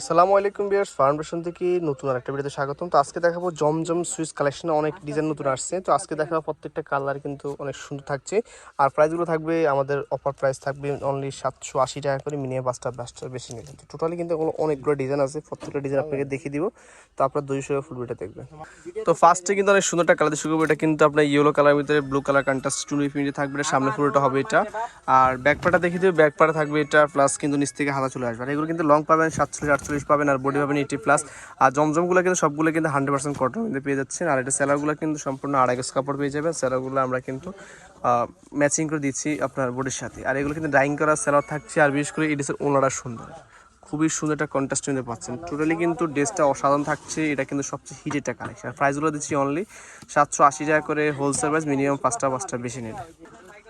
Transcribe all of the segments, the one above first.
আসসালামু আলাইকুম বিয়ার্স ফাউন্ডেশন থেকে নতুন আরেকটা ভিডিওতে স্বাগতম। তো আজকে দেখাবো জমজম সুইচ কালেকশনে অনেক ডিজাইন নতুন আসছে। তো আজকে দেখাবো প্রত্যেকটা কালার কিন্তু অনেক সুন্দর থাকছে। আর প্রাইসগুলো থাকবে, আমাদের অফার প্রাইস থাকবে অনলি সাতশো আশি টাকা করে, মিনিমাম পাঁচটা পাঁচটা বেশি নিলে টোটালি কিন্তু অনেকগুলো ডিজাইন আছে, প্রত্যেকটা ডিজাইন আপনাকে দেখিয়ে দিব। তো আপনার দুইশো ফুল ভিডিও দেখবেন। তো ফার্স্টে কিন্তু অনেক সুন্দর একটা কালার করব এটা কিন্তু আপনার ইয়েলো কালার ভিতরে ব্লু কালার কন্ট্রাস্ট টুনি প্রিন্টে থাকবে সামনে পুরোটা হবে এটা। আর ব্যাক পাটা দেখিয়ে দেবে ব্যাকপাটা থাকবে এটা প্লাস কিন্তু নিচ থেকে হাতা চলে আসবে। আর এগুলো কিন্তু লং পাবেন, সাতচল্লিশ, আটচল্লিশ পাবেন আর বডি পাবেন এইটি প্লাস আর জমজমগুলো কিন্তু সবগুলো কিন্তু হান্ড্রেড পার্সেন্ট কটন মধ্যে পেয়ে যাচ্ছেন। আর এটা স্যালারগুলো কিন্তু সম্পূর্ণ আড়াই গজ কাপড় পেয়ে যাবেন। স্যালারগুলো আমরা কিন্তু ম্যাচিং করে দিচ্ছি আপনার বডির সাথে। আর এগুলো কিন্তু ড্রাইং করা স্যালার থাকছে আর বিশেষ করে ড্রেসের ওনারা সুন্দর। খুবই সুন্দর একটা কন্ট্রাস্ট নিতে পাচ্ছেন। টোটালি কিন্তু ড্রেসটা অসাধারণ থাকছে। এটা কিন্তু সবচেয়ে হিট একটা কালেকশন প্রাইসগুলো দিচ্ছি অনলি সাতশো আশি টাকা করে হোলসেল প্রাইস মিনিমাম পাঁচটা পাঁচটা বেশি নিলে।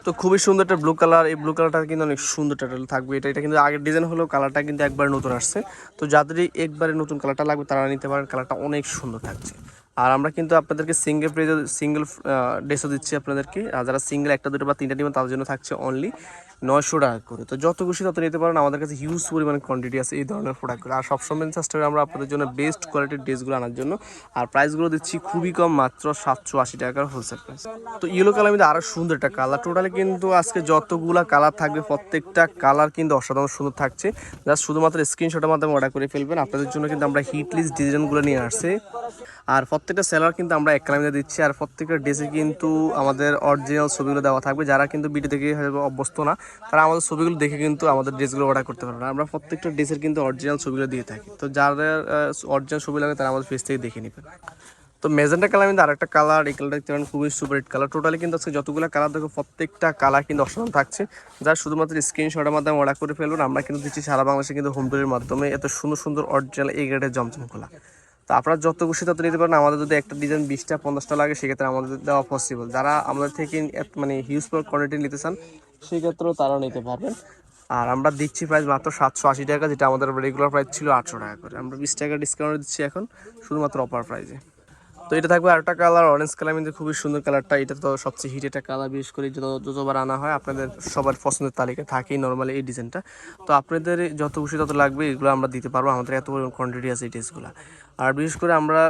তো খুবই সুন্দর একটা ব্লু কালার এই ব্লু কালারটা কিন্তু অনেক সুন্দর টাটাল থাকবে। এটা এটা কিন্তু আগের ডিজাইন হলেও কালারটা কিন্তু একবার নতুন আসছে। তো যাদেরই একবারে নতুন কালারটা লাগবে, তারা নিতে পারেন। কালারটা অনেক সুন্দর থাকছে। আর আমরা কিন্তু আপনাদেরকে সিঙ্গেল প্রেজ সিঙ্গেল ড্রেসও দিচ্ছি আপনাদেরকে। আর যারা সিঙ্গেল একটা, দুটো বা তিনটা নেবেন, তাদের জন্য থাকছে অনলি নয়শো টাকা করে। তো যত খুশি তত নিতে পারেন। আমাদের কাছে হিউজ পরিমাণে কোয়ান্টিটি আছে এই ধরনের প্রোডাক্টগুলো আর সবসময় চেষ্টা করি আমরা আপনাদের জন্য বেস্ট কোয়ালিটির ড্রেসগুলো আনার জন্য। আর প্রাইসগুলো দিচ্ছি খুবই কম, মাত্র সাতশো আশি টাকার হোলসেল প্রাইস তো ইয়েলো কালার মধ্যে আরও সুন্দর একটা কালার টোটালি কিন্তু আজকে যতগুলা কালার থাকবে, প্রত্যেকটা কালার কিন্তু অসাধারণ সুন্দর থাকছে। জাস্ট শুধুমাত্র স্ক্রিনশটের মাধ্যমে অর্ডার করে ফেলবেন। আপনাদের জন্য কিন্তু আমরা হিট লিস্ট ডিজাইনগুলো নিয়ে আসছি। আর প্রত্যেকটা সেলার কিন্তু আমরা এক কালামিতে দিচ্ছি, আর প্রত্যেকটা ড্রেসে কিন্তু আমাদের অরিজিনাল ছবিগুলো দেওয়া থাকবে। যারা কিন্তু ভিডিও দেখে অভ্যস্ত না, তারা আমাদের ছবিগুলো দেখে কিন্তু আমাদের ড্রেসগুলো অর্ডার করতে পারবে আমরা প্রত্যেকটা ড্রেসের কিন্তু অরিজিনাল ছবিগুলো দিয়ে থাকি। তো যাদের অরিজিনাল ছবি লাগে তারা আমাদের ফেস থেকে দেখে নেবেন তো মেজেন্টা কালার কিন্তু আরেকটা কালার এই কালারটা দেখতে পারেন, খুবই সুপার কালার টোটালি কিন্তু আজকে যতগুলো কালার দেখো, প্রত্যেকটা কালার কিন্তু অসাধারণ থাকছে। যার শুধুমাত্র স্ক্রিনশটের মাধ্যমে অর্ডার করে ফেলবেন আমরা কিন্তু দিচ্ছি সারা বাংলাদেশে কিন্তু হোম ডেলিভারির মাধ্যমে এত সুন্দর সুন্দর অরিজিনাল এই গ্রেডের জমজমগুলা। তো আপনারা যত খুশি তত নিতে পারেন। আমাদের যদি একটা ডিজাইন বিশটা, পঞ্চাশটা লাগে, সেক্ষেত্রে আমাদের দেওয়া পসিবল যারা আমাদের থেকে মানে হিউজ কোয়ান্টিটি নিতে চান, সেক্ষেত্রেও তারাও নিতে পারবেন। আর আমরা দিচ্ছি প্রাইস মাত্র সাতশো আশি টাকা, যেটা আমাদের রেগুলার প্রাইস ছিল আটশো টাকা করে। আমরা বিশ টাকা ডিসকাউন্ট দিচ্ছি এখন, শুধুমাত্র অফার প্রাইসে তো এটা থাকবে আরেকটা কালার অরেঞ্জ কালার কিন্তু খুবই সুন্দর কালারটা এটা তো সবচেয়ে হিট একটা কালার বিশেষ করে যত যতবার আনা হয়, আপনাদের সবার পছন্দের তালিকায় থাকেই নর্মালি এই ডিজাইনটা তো আপনাদের যত খুশি তত লাগবে, এগুলো আমরা দিতে পারব। আমাদের এত কোয়ান্টিটি আছে এই ড্রেসগুলো আর বিশেষ করে আমরা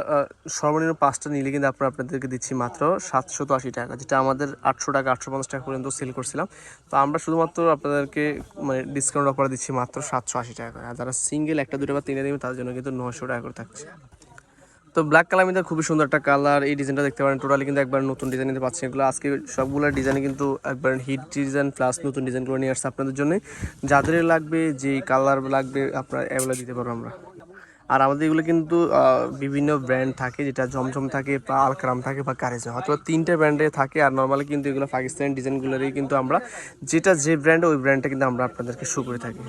সর্বনিম্ন পাঁচটা নিলে কিন্তু আমরা আপনাদেরকে দিচ্ছি মাত্র সাতশো আশি টাকা, যেটা আমাদের আটশো টাকা, আটশো পঞ্চাশ টাকা পর্যন্ত সেল করছিলাম। তো আমরা শুধুমাত্র আপনাদেরকে মানে ডিসকাউন্ট অফার দিচ্ছি মাত্র সাতশো আশি টাকা করে। আর যারা সিঙ্গেল একটা, দুটো বা তিনটা দেবেন তাদের জন্য কিন্তু নশো টাকা করে থাকছে। তো ব্ল্যাক কালার মধ্যে খুবই সুন্দর একটা কালার এই ডিজাইনটা দেখতে পারেন। টোটালি কিন্তু একবার নতুন ডিজাইন নিতে পাচ্ছেন এগুলো। আজকে সবগুলো ডিজাইন কিন্তু একবার হিট ডিজাইন প্লাস নতুন ডিজাইনগুলো নিয়ে আসছে আপনাদের জন্য। যাদের লাগবে যে কালার লাগবে, আপনার এগুলো দিতে পারব আমরা। আর আমাদের এগুলো কিন্তু বিভিন্ন ব্র্যান্ড থাকে যেটা জমজম থাকে বা আলকারাম থাকে বা কারেজে, হয়তো তিনটে ব্র্যান্ডে থাকে। আর নর্মালি কিন্তু এগুলো পাকিস্তানি ডিজাইনগুলোরই কিন্তু আমরা যেটা যে ব্র্যান্ড ওই ব্র্যান্ডটা কিন্তু আমরা আপনাদেরকে শো করে থাকি।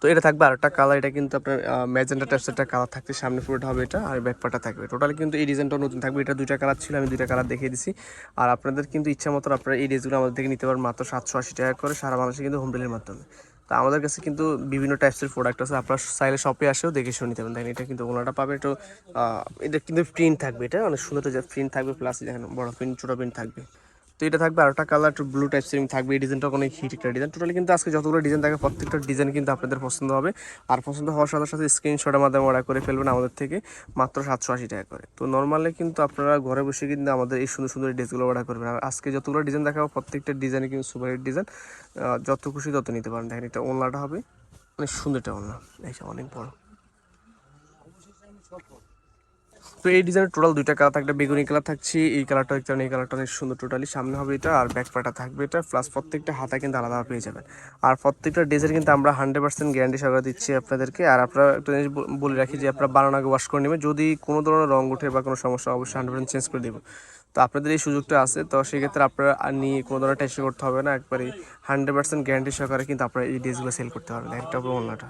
তো এটা থাকবে আরেকটা কালার এটা কিন্তু আপনার ম্যাজেন্টা টাইপস একটা কালার থাকছে, সামনে পুরোটা হবে এটা আর ব্যাকপাটা থাকবে। টোটালি কিন্তু এই ডিজাইনটাও নতুন থাকবে, এটা দুইটা কালার ছিল, আমি দুইটা কালার দেখিয়ে দিছি। আর আপনাদের কিন্তু ইচ্ছা মতো আপনারা এই ড্রেসগুলো আমাদের থেকে নিতে পারেন মাত্র সাতশো আশি টাকা করে, সারা বাংলাদেশে কিন্তু হোম ডেলিভারির মাধ্যমে। তো আমাদের কাছে কিন্তু বিভিন্ন টাইপসের প্রোডাক্ট আছে। আপনার সাইলে শপে আসেও দেখে শুনে নিতে পারেন। দেখেন, এটা কিন্তু ওনাটা পাবে একটু এটা কিন্তু প্রিন্ট থাকবে। এটা অনেক সুন্দর প্রিন্ট থাকবে প্লাস দেখেন বড় প্রিন্ট ছোটো প্রিন্ট থাকবে। তো এটা থাকবে আরেকটা কালার ব্লু টাইপ সেম থাকবে। এই ডিজাইনটা অনেক হিট একটা ডিজাইন টোটালি কিন্তু আজকে যতগুলো ডিজাইন থাকে, প্রত্যেকটা ডিজাইন কিন্তু আপনাদের পছন্দ হবে। আর পছন্দ হওয়ার সাথে সাথে স্ক্রিনশটের মাধ্যমে অর্ডার করে ফেলবেন আমাদের থেকে মাত্র সাতশো আশি টাকা করে। তো নর্মালি কিন্তু আপনারা ঘরে বসে কিন্তু আমাদের এই সুন্দর সুন্দর ড্রেসগুলো অর্ডার করবেন। আর আজকে যতগুলো ডিজাইন দেখাবো, প্রত্যেকটা ডিজাইনে কিন্তু সুপার হিট ডিজাইন যত খুশি তত নিতে পারেন। দেখেন, এটা ওনলাটা হবে। অনেক সুন্দর একটা ওনলা এই অনেক বড়। তো এই ডিজাইনের টোটাল দুইটা কালার থাকবে বেগুনি কালার থাকছে এই কালারটা পারেন, এই কালারটা অনেক সুন্দর টোটালি সামনে হবে এটা আর ব্যাক পাটা থাকবে এটা প্লাস প্রত্যেকটা হাতা কিন্তু আলাদা পেয়ে যাবেন। আর প্রত্যেকটা ড্রেসের কিন্তু আমরা হান্ড্রেড পার্সেন্ট গ্যারান্টি সহকারে দিচ্ছি আপনাদেরকে। আর আপনারা একটা জিনিস বলে রাখি যে আপনারা বানানো আগে ওয়াশ করে নেবেন। যদি কোনো ধরনের রঙ উঠে বা কোনো সমস্যা অবশ্যই হান্ড্রেড পার্সেন্ট চেঞ্জ করে দেবো। তো আপনাদের এই সুযোগটা আছে তো সেক্ষেত্রে আপনারা নিয়ে কোনো ধরনের টেস্ট করতে হবে না। একবারে হান্ড্রেড পার্সেন্ট গ্যারান্টি সহকারে কিন্তু আপনারা এই ড্রেসগুলো সেল করতে পারবেন। একটা অন্যটা।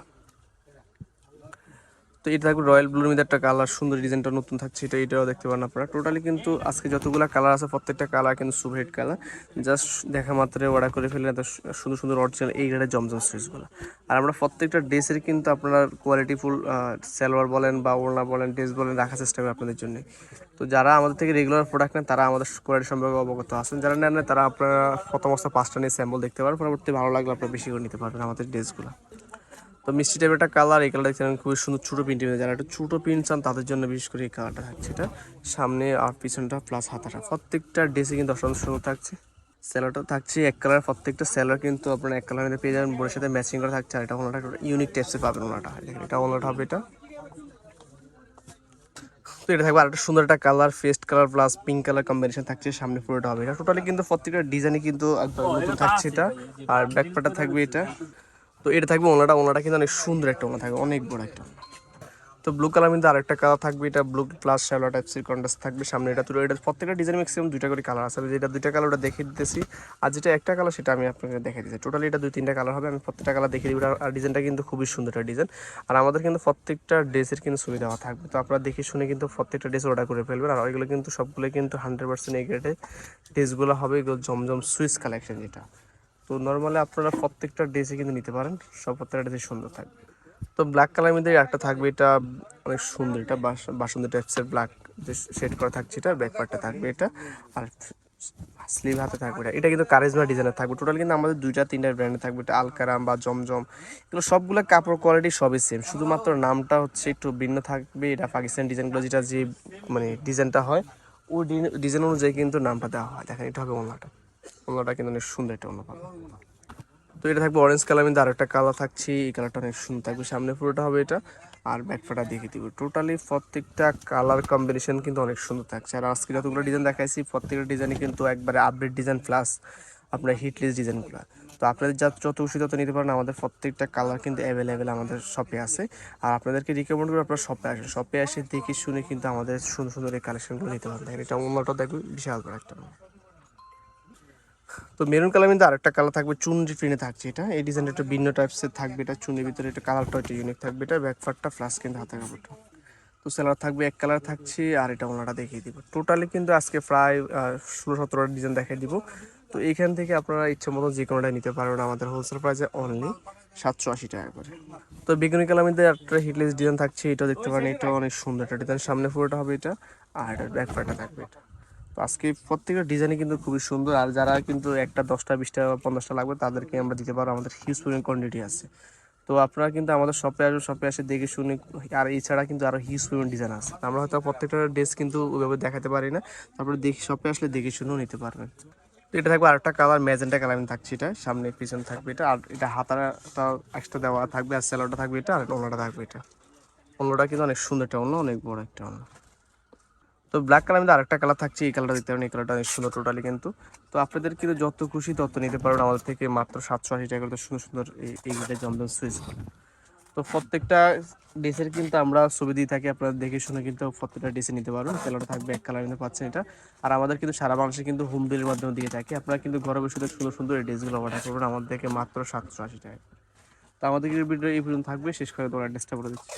তো এটা থাকবে রয়্যাল ব্লুর মধ্যে একটা কালার সুন্দর ডিজাইনটা নতুন থাকছে, এটা, এটাও দেখতে পারেন আপনারা। টোটালি কিন্তু আজকে যতগুলো কালার আছে, প্রত্যেকটা কালার কিন্তু সুপার কালার জাস্ট দেখা মাত্রে অর্ডার করে ফেলে এত সুন্দর সুন্দর অরিজিনাল এই গ্রেডের জমজম সুইচগুলো আর আমরা প্রত্যেকটা ড্রেসের কিন্তু আপনারা কোয়ালিটি ফুল সালোয়ার বলেন বা ওড়না বলেন ড্রেস বলেন, রাখার চেষ্টা করি আপনাদের জন্য। তো যারা আমাদের থেকে রেগুলার প্রোডাক্ট নেন, তারা আমাদের কোয়ালিটি সম্পর্কে অবগত আছেন। যারা নেন তারা আপনারা প্রথম অবস্থা পাঁচটা নিয়ে স্যাম্পল দেখতে পারেন। পরবর্তী ভালো লাগলে আপনারা বেশি করে নিতে পারবেন আমাদের ড্রেসগুলো তো মিষ্টি টাইপের একটা কালার এই কালারটা দেখতে খুবই সুন্দর ছোটো প্রিন্টের যারা একটু ছোটো প্রিন্ট চান, তাদের জন্য বিশেষ করে এই কালারটা থাকছে এটা। সামনে আর পিছনটা প্লাস হাতাটা। প্রত্যেকটা ড্রেসে কিন্তু অসাধারণ সুন্দর থাকছে। স্যালারটা থাকছে, এক কালার প্রত্যেকটা স্যালার কিন্তু আপনারা এক কালারের পেয়ে যাবেন। বোনের সাথে ম্যাচিং করা থাকছে, আর এটা ওনাটা ইউনিক টাইপসের পাবেন ওনাটা এটা ওনাটা হবে এটা। তো এটা থাকবে আরেকটা সুন্দর একটা colour fest colour plus pink colour combination থাকছে, সামনে পুরোটা হবে এটা। টোটালি কিন্তু প্রত্যেকটা ডিজাইনে কিন্তু একদম নতুন থাকছে এটা। আর ব্যাকপাটা থাকবে এটা। তো এটা থাকবে ওনাটা ওনাটা কিন্তু অনেক সুন্দর একটা ওনা থাকবে, অনেক বড় একটা তো ব্লু কালার কিন্তু আরেকটা কালার থাকবে, এটা ব্লু প্লাস শ্যালো টাইপসের কন্ট্রাস্ট থাকবে সামনে, এটা তুলে, এটা প্রত্যেকটা ডিজাইন ম্যাক্সিমাম দুইটা করে কালার আমি যেটা দুইটা কালার ওটা দেখিয়ে দিতেছি, আর যেটা একটা কালার সেটা আমি আপনাকে দেখে দিচ্ছি টোটালি এটা দুই তিনটা কালার হবে, আমি প্রত্যেকটা কালার দেখিয়ে দিই আর ডিজাইনটা কিন্তু খুবই সুন্দর একটা ডিজাইন আর আমাদের কিন্তু প্রত্যেকটা ড্রেসের কিন্তু সুবিধা দেওয়া থাকবে। তো আপনারা দেখে শুনে কিন্তু প্রত্যেকটা ড্রেস অর্ডার করে ফেলবেন, আর ওইগুলো কিন্তু সবগুলো কিন্তু হান্ড্রেড পার্সেন্ট এই গ্রেডে ড্রেসগুলো হবে, এগুলো জমজম সুইস কালেকশন যেটা। তো নর্মালি আপনারা প্রত্যেকটা ড্রেসে কিন্তু নিতে পারেন। সব প্রত্যেকটা ড্রেস সুন্দর থাকবে। তো ব্ল্যাক কালার মধ্যে একটা থাকবে, এটা অনেক সুন্দর, এটা বাস- বাসন্তী টাইপসের ব্ল্যাক যে শেড করা থাকছে এটা ব্যাক পার্টটা থাকবে এটা। আর স্লিভ হাতে থাকবে এটা। এটা কিন্তু কারিজমা ডিজাইনের থাকবে। টোটাল কিন্তু আমাদের দুইটা, তিনটা ব্র্যান্ডে থাকবে। এটা আলকারাম বা জমজম এগুলো সবগুলো কাপড় কোয়ালিটি সবই সেম শুধুমাত্র নামটা হচ্ছে একটু ভিন্ন থাকবে। এটা পাকিস্তান ডিজাইনগুলো যেটা যে মানে ডিজাইনটা হয়, ওই ডিজাইন অনুযায়ী কিন্তু নামটা দেওয়া হয়। দেখেন, এটা হবে ওনাটা ওনাটা কিন্তু অনেক সুন্দর একটা অন্য পাবে তো এটা থাকবে অরেঞ্জ কালার মধ্যে আরেকটা কালার থাকছে, এই কালারটা অনেক সুন্দর থাকবে। সামনে পুরোটা হবে এটা, আর ব্যাকফাটা দেখে দিব। টোটালি প্রত্যেকটা কালার কম্বিনেশন কিন্তু অনেক সুন্দর থাকছে। আর আজকে যতগুলো ডিজাইন দেখাইছি, প্রত্যেকটা ডিজাইনই কিন্তু একবারে আপডেট ডিজাইন প্লাস আপনার হিটলেস ডিজাইনগুলো তো আপনাদের যা যত খুশি তত নিতে পারেন, আমাদের প্রত্যেকটা কালার কিন্তু অ্যাভেলেবেল আমাদের শপে আছে। আর আপনাদেরকে রিকমেন্ড করে আপনারা শপে আসেন। শপে এসে দেখে শুনে কিন্তু আমাদের সুন্দর সুন্দর এই কালেকশনগুলো নিতে পারেন এটা অন্যটা দেখবে বিশাল বড় একটা। তো মেরুন কালার কিন্তু আরেকটা কালার থাকবে চুনরি প্রিন্টে থাকছে এটা, এই ডিজাইনটা একটু ভিন্ন টাইপসের থাকবে, এটা চুনের ভিতরে এটা কালারটা একটু ইউনিক থাকবে, এটা ব্যাকফারটা ফ্লাস কিন্তু হাতে কাপড়টা। তো সেলার থাকবে, এক কালার থাকছে, আর এটা ওনাটা দেখিয়ে দিব। টোটালি কিন্তু আজকে প্রায় ষোলো সতেরোটা ডিজাইন দেখিয়ে দিব। তো এইখান থেকে আপনারা ইচ্ছে মতো যে কোনোটা নিতে পারবেন আমাদের হোলসেল প্রাইসে অনলি সাতশো আশি টাকা করে। তো বেগুনি মধ্যে একটা হিটলেস ডিজাইন থাকছে এটা দেখতে পারেন এটা অনেক সুন্দর একটা ডিজাইন সামনে পুরোটা হবে এটা, আর এটার ব্যাকপারটা থাকবে এটা। তো আজকে প্রত্যেকটা ডিজাইনই কিন্তু খুবই সুন্দর। আর যারা কিন্তু একটা দশটা, বিশটা পঞ্চাশটা লাগবে, তাদেরকে আমরা দিতে পারব। আমাদের হিউজ পরিমাণ কোয়ান্টিটি আছে। তো আপনারা কিন্তু আমাদের শপে আসবেন শপে এসে দেখে শুনে, আর এছাড়া কিন্তু আরও হিউজ পরিমাণ ডিজাইন আছে। আমরা হয়তো প্রত্যেকটা ড্রেস কিন্তু ওইভাবে দেখাতে পারি না। তারপরে দেখি শপে আসলে দেখে শুনেও নিতে পারবেন। এটা থাকবে আরেকটা কালার ম্যাজেন্টা কালার আমি থাকছি এটা। সামনে, পিছনে থাকবে এটা। আর এটা হাতাটা এক্সট্রা দেওয়া থাকবে, আর স্যালোটা থাকবে এটা, আর অন্যটা থাকবে এটা। অন্যটা কিন্তু অনেক সুন্দর একটা অন্য অনেক বড় একটা অন্য তো ব্ল্যাক কালার মধ্যে আরেকটা কালার থাকছে, এই কালারটা দেখতে পারেন, এই কালারটা অনেক সুন্দর টোটালি কিন্তু। তো আপনাদের কিন্তু যত খুশি তত নিতে পারবেন, আমাদের থেকে মাত্র সাতশো আশি টাকা করে সুন্দর সুন্দর এই জমজম সুইচ তো প্রত্যেকটা ড্রেসের কিন্তু আমরা ছবি দিয়ে থাকি, আপনারা দেখে শুনে কিন্তু প্রত্যেকটা ড্রেসে নিতে পারবেন। কালারটা থাকবে এক কালার মধ্যে পাচ্ছেন এটা। আর আমাদের কিন্তু সারা বাংলাদেশে কিন্তু হোম ডেলির মাধ্যমে দিয়ে থাকি। আপনারা কিন্তু ঘরে বসে সুন্দর সুন্দর এই ড্রেসগুলো অর্ডার করবেন, আমাদের থেকে মাত্র সাতশো আশি টাকা তো আমাদের ভিডিও এই পর্যন্ত থাকবে। শেষ করে তোমার অ্যাড্রেসটা বলে দিচ্ছি।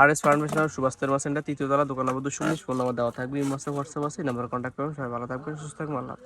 আর এস ফার্মেশন সুভাষ তেল তৃতীয় তলা, দোকান নম্বর দুশো উনিশ ফোন নাম্বার দেওয়া থাকবে। এই মাসে হোয়াটসঅ্যাপ আছে, এই নাম্বার কন্ট্যাক্ট করবেন সবাই ভালো থাকবে সুস্থ থাকবে আল্লাহ।